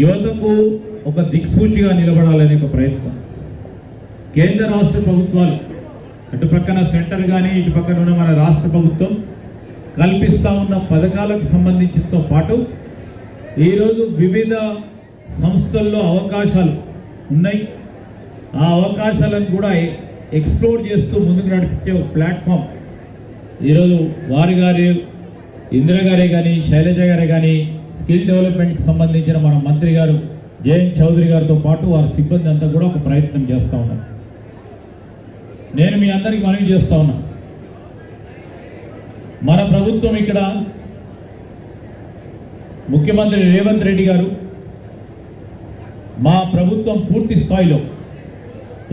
యువతకు ఒక దిక్సూచిగా నిలబడాలనే ఒక ప్రయత్నం. కేంద్ర రాష్ట్ర ప్రభుత్వాలు అటు పక్కన సెంటర్ కానీ ఇటు పక్కన ఉన్న మన రాష్ట్ర ప్రభుత్వం కల్పిస్తూ ఉన్న పథకాలకు సంబంధించితో పాటు ఈరోజు వివిధ సంస్థల్లో అవకాశాలు ఉన్నాయి. ఆ అవకాశాలను కూడా ఎక్స్ప్లోర్ చేస్తూ ముందుకు నడిపించే ఒక ప్లాట్ఫామ్. ఈరోజు వారి గారి ఇందిరగారే కానీ శైలజ గారే కానీ స్కిల్ డెవలప్మెంట్కి సంబంధించిన మన మంత్రి గారు జయన్ చౌదరి గారితో పాటు వారి సిబ్బంది అంతా కూడా ఒక ప్రయత్నం చేస్తూ ఉన్నారు. నేను మీ అందరికి మనవి చేస్తా ఉన్నా. మన ప్రభుత్వం ఇక్కడ ముఖ్యమంత్రి రేవంత్ రెడ్డి గారు మా ప్రభుత్వం పూర్తి స్థాయిలో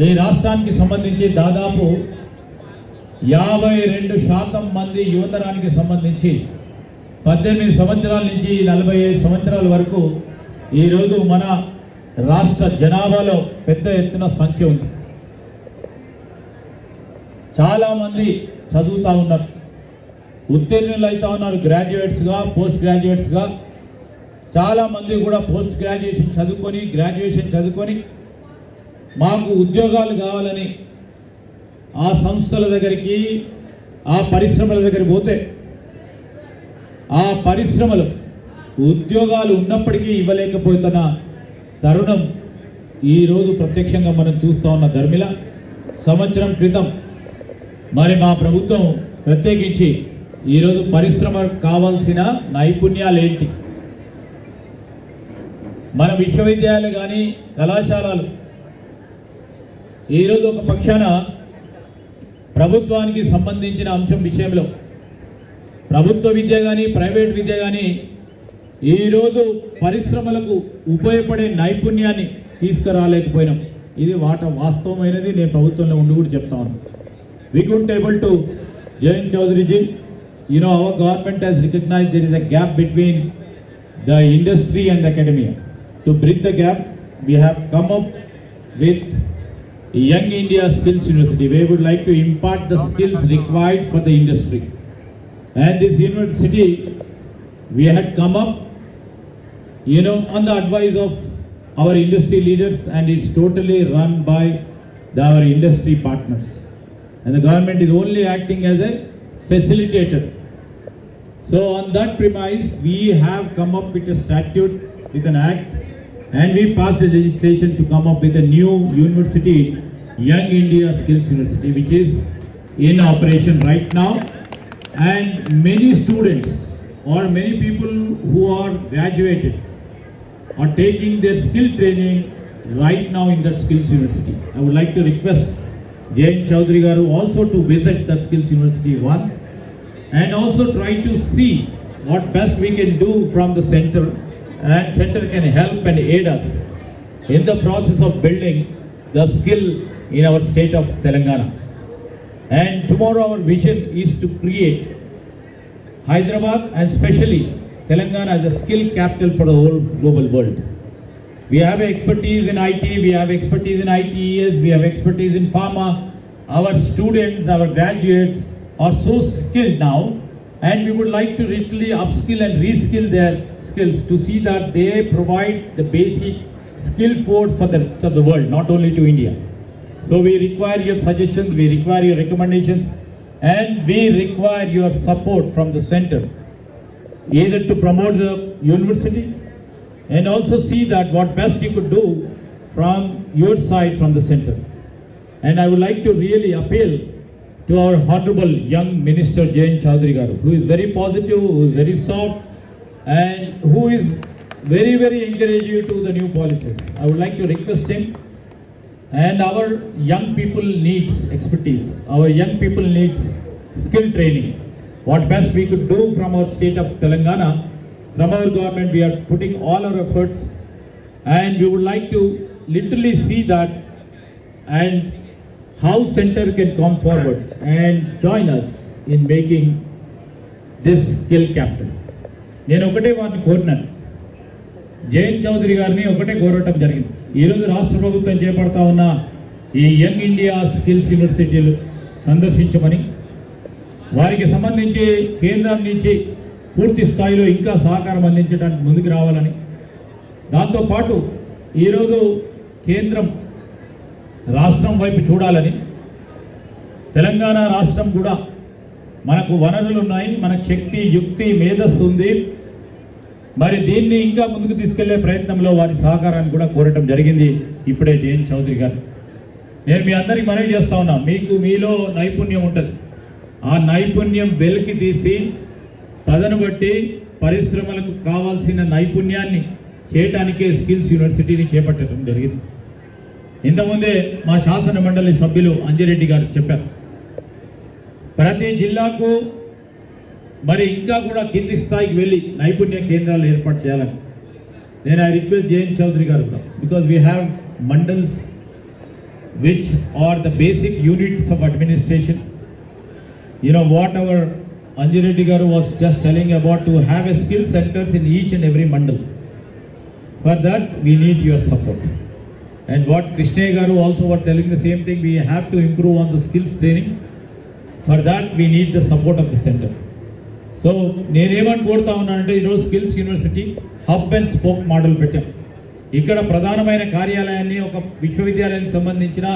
ఈ రాష్ట్రానికి సంబంధించి దాదాపు యాభై రెండు శాతం మంది యువతరానికి సంబంధించి పద్దెనిమిది సంవత్సరాల నుంచి నలభై ఐదు సంవత్సరాల వరకు ఈరోజు మన రాష్ట్ర జనాభాలో పెద్ద ఎత్తున సంఖ్య ఉంది. చాలామంది చదువుతూ ఉన్నారు. ఉత్తీర్ణులు అవుతా ఉన్నారు గ్రాడ్యుయేట్స్గా పోస్ట్ గ్రాడ్యుయేట్స్గా చాలామంది కూడా పోస్ట్ గ్రాడ్యుయేషన్ చదువుకొని గ్రాడ్యుయేషన్ చదువుకొని మాకు ఉద్యోగాలు కావాలని ఆ సంస్థల దగ్గరికి ఆ పరిశ్రమల దగ్గరికి పోతే ఆ పరిశ్రమలు ఉద్యోగాలు ఉన్నప్పటికీ ఇవ్వలేకపోతున్న తరుణం ఈరోజు ప్రత్యక్షంగా మనం చూస్తూ ఉన్న ధర్మిల సంవత్సరం క్రితం మరి మా ప్రభుత్వం ప్రత్యేకించి ఈరోజు పరిశ్రమ కావాల్సిన నైపుణ్యాలు ఏంటి? మన విశ్వవిద్యాలయాలు కానీ కళాశాలలు. ఈరోజు ఒక పక్షాన ప్రభుత్వానికి సంబంధించిన అంశం విషయంలో ప్రభుత్వ విద్య కానీ ప్రైవేట్ విద్య కానీ ఈరోజు పరిశ్రమలకు ఉపయోగపడే నైపుణ్యాన్ని తీసుకురాలేకపోయినాం. ఇది వాట వాస్తవమైనది. నేను ప్రభుత్వంలో ఉండి కూడా చెప్తా ఉన్నాను వి good table to Jayant Chaudhary ji you know hour government has recognise there is a gap between the industry and academy to bridge the gap we have come up with young India skills university we would like to impart the skills required for the industry And this university, we had come up, you know, on the advice of our industry leaders and it's totally run by the, our industry partners. And the government is only acting as a facilitator. So on that premise, we have come up with a statute, with an act, and we passed a legislation to come up with a new university, Young India Skills University, which is in operation right now. And many students or many people who are graduated are taking their skill training right now in that skills university. I would like to request Jayant Chaudhary Garu also to visit the skills university once and also try to see what best we can do from the center and center can help and aid us in the process of building the skill in our state of Telangana. And tomorrow our vision is to create Hyderabad and especially Telangana as a skill capital for the whole global world. We have expertise in IT, we have expertise in ITES, we have expertise in pharma. Our students, our graduates are so skilled now, and we would like to really upskill and reskill their skills to see that they provide the basic skill force for the rest of the world, not only to India. So we require your suggestions, we require your recommendations, and we require your support from the center, either to promote the university and also see that what best you could do from your side from the center. And I would like to really appeal to our honorable young minister Jain Chaudhary who is very positive, who is very soft, and who is very, very encouraging to the new policies. I would like to request him And our young people needs expertise. Our young people needs skill training. What best we could do from our state of Telangana, from our government, we are putting all our efforts, and we would like to literally see that and how center can come forward and join us in making this skill capital. నేను ఒకటే వారిని కోరినాను జయంత్ చౌదరి గారిని ఒకటే కోరటం జరిగింది ఈరోజు రాష్ట్ర ప్రభుత్వం చేపడతా ఉన్న ఈ యంగ్ ఇండియా స్కిల్స్ యూనివర్సిటీలు సందర్శించమని వారికి సంబంధించి కేంద్రం నుంచి పూర్తి స్థాయిలో ఇంకా సహకారం అందించడానికి ముందుకు రావాలని దాంతోపాటు ఈరోజు కేంద్రం రాష్ట్రం వైపు చూడాలని తెలంగాణ రాష్ట్రం కూడా మనకు వనరులు ఉన్నాయి మనకు శక్తి యుక్తి మేధస్సు ఉంది. మరి దీన్ని ఇంకా ముందుకు తీసుకెళ్ళే ప్రయత్నంలో వారి సహకారాన్ని కూడా కోరటం జరిగింది ఇప్పుడే జయంత్ చౌదరి గారు. నేను మీ అందరికి మనవి చేస్తా ఉన్నా మీకు మీలో నైపుణ్యం ఉంటుంది. ఆ నైపుణ్యం వెలికి తీసి తదను బట్టి పరిశ్రమలకు కావాల్సిన నైపుణ్యాన్ని చేయటానికే స్కిల్స్ యూనివర్సిటీని చేపట్టడం జరిగింది. ఇంతకుముందే మా శాసన మండలి సభ్యులు అంజిరెడ్డి గారు చెప్పారు ప్రతి జిల్లాకు మరి ఇంకా కూడా కింది స్థాయికి వెళ్ళి నైపుణ్య కేంద్రాలు ఏర్పాటు చేయాలని నేను ఐ రిక్వెస్ట్ జయంత్ చౌదరి గారు because we have mandals which are the basic units of administration you know what our Anjireddy గారు was just telling about to have a skill centres in each and every mandal for that we need your support and what Krishnaiah గారు also what telling the same thing we have to improve on the skills training for that we need the support of the centre so నేనేమని కోరుతా ఉన్నానంటే ఈరోజు Skills University hub and spoke model పెట్టాం. ఇక్కడ ప్రధానమైన కార్యాలయాన్ని ఒక విశ్వవిద్యాలయానికి సంబంధించిన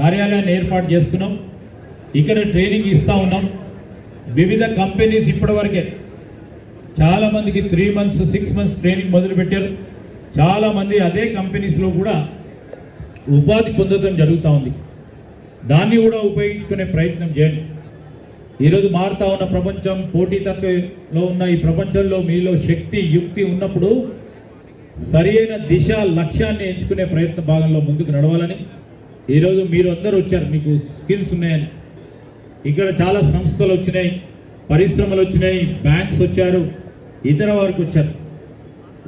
కార్యాలయాన్ని ఏర్పాటు చేసుకున్నాం ఇక్కడ ట్రైనింగ్ ఇస్తూ ఉన్నాం. వివిధ కంపెనీస్ ఇప్పటివరకే చాలామందికి three months six months training మొదలుపెట్టారు. చాలామంది అదే కంపెనీస్లో కూడా ఉపాధి పొందడం జరుగుతూ ఉంది. దాన్ని కూడా ఉపయోగించుకునే ప్రయత్నం చేయండి. ఈరోజు మారుతా ఉన్న ప్రపంచం పోటీతత్వంలో ఉన్న ఈ ప్రపంచంలో మీలో శక్తి యుక్తి ఉన్నప్పుడు సరైన దిశ లక్ష్యాన్ని ఎంచుకునే ప్రయత్న భాగంలో ముందుకు నడవాలని ఈరోజు మీరు అందరూ వచ్చారు. మీకు స్కిల్స్ ఉన్నాయని. ఇక్కడ చాలా సంస్థలు వచ్చినాయి పరిశ్రమలు వచ్చినాయి బ్యాంక్స్ వచ్చారు ఇతర వారికి వచ్చారు.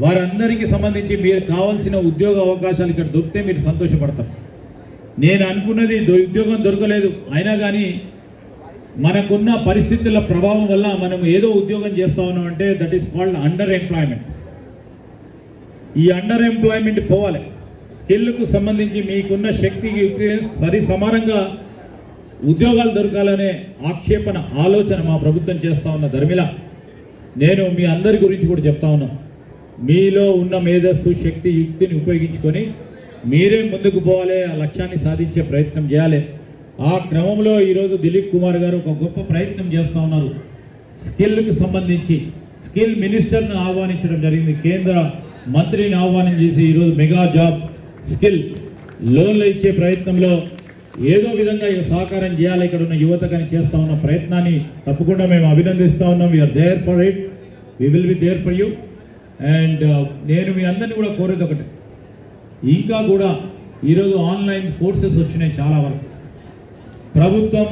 వారందరికీ సంబంధించి మీరు కావాల్సిన ఉద్యోగ అవకాశాలు ఇక్కడ దొరికితే మీరు సంతోషపడతారు. నేను అనుకున్నది ఉద్యోగం దొరకలేదు. అయినా కానీ మనకున్న పరిస్థితుల ప్రభావం వల్ల మనం ఏదో ఉద్యోగం చేస్తా ఉన్నాం అంటే that is called under employment ఈ అండర్ ఎంప్లాయ్మెంట్ పోవాలి. స్కిల్కు సంబంధించి మీకున్న శక్తికి సరి సమానంగా ఉద్యోగాలు దొరకాలనే ఆక్షేపణ ఆలోచన మా ప్రభుత్వం చేస్తూ ఉన్న ధర్మిల. నేను మీ అందరి గురించి కూడా చెప్తా ఉన్నాను మీలో ఉన్న మేధస్సు శక్తి యుక్తిని ఉపయోగించుకొని మీరే ముందుకు పోవాలి ఆ లక్ష్యాన్ని సాధించే ప్రయత్నం చేయాలి. ఆ క్రమంలో ఈరోజు దిలీప్ కుమార్ గారు ఒక గొప్ప ప్రయత్నం చేస్తూ ఉన్నారు. స్కిల్కి సంబంధించి స్కిల్ మినిస్టర్ను ఆహ్వానించడం జరిగింది. కేంద్ర మంత్రిని ఆహ్వానం చేసి ఈరోజు మెగా జాబ్ స్కిల్ లోన్లు ఇచ్చే ప్రయత్నంలో ఏదో విధంగా సహకారం చేయాలి ఇక్కడ ఉన్న యువతకని చేస్తూ ఉన్న ప్రయత్నాన్ని తప్పకుండా మేము అభినందిస్తూ ఉన్నాం. We are there for it we will be there for you and నేను మీ అందరిని కూడా కోరేది ఒకటి. ఇంకా కూడా ఈరోజు ఆన్లైన్ కోర్సెస్ వచ్చినాయి చాలా వరకు. ప్రభుత్వం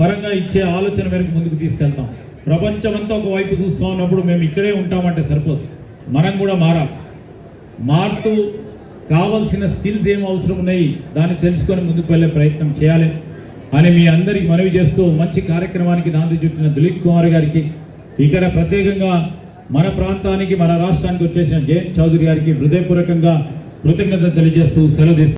పరంగా ఇచ్చే ఆలోచన మేరకు ముందుకు తీసుకెళ్తాం. ప్రపంచమంతా ఒకవైపు చూస్తూ ఉన్నప్పుడు మేము ఇక్కడే ఉంటామంటే సరిపోదు. మనం కూడా మారాలి. మారుతూ కావాల్సిన స్కిల్స్ ఏం అవసరం ఉన్నాయి దాన్ని తెలుసుకొని ముందుకు వెళ్ళే ప్రయత్నం చేయాలి అని మీ అందరికి మనవి చేస్తూ మంచి కార్యక్రమానికి నాంది చుట్టిన దిలీప్ కుమార్ గారికి ఇక్కడ ప్రత్యేకంగా మన ప్రాంతానికి మన రాష్ట్రానికి వచ్చేసిన జయంత్ చౌదరి గారికి హృదయపూర్వకంగా కృతజ్ఞత తెలియజేస్తూ సెలవు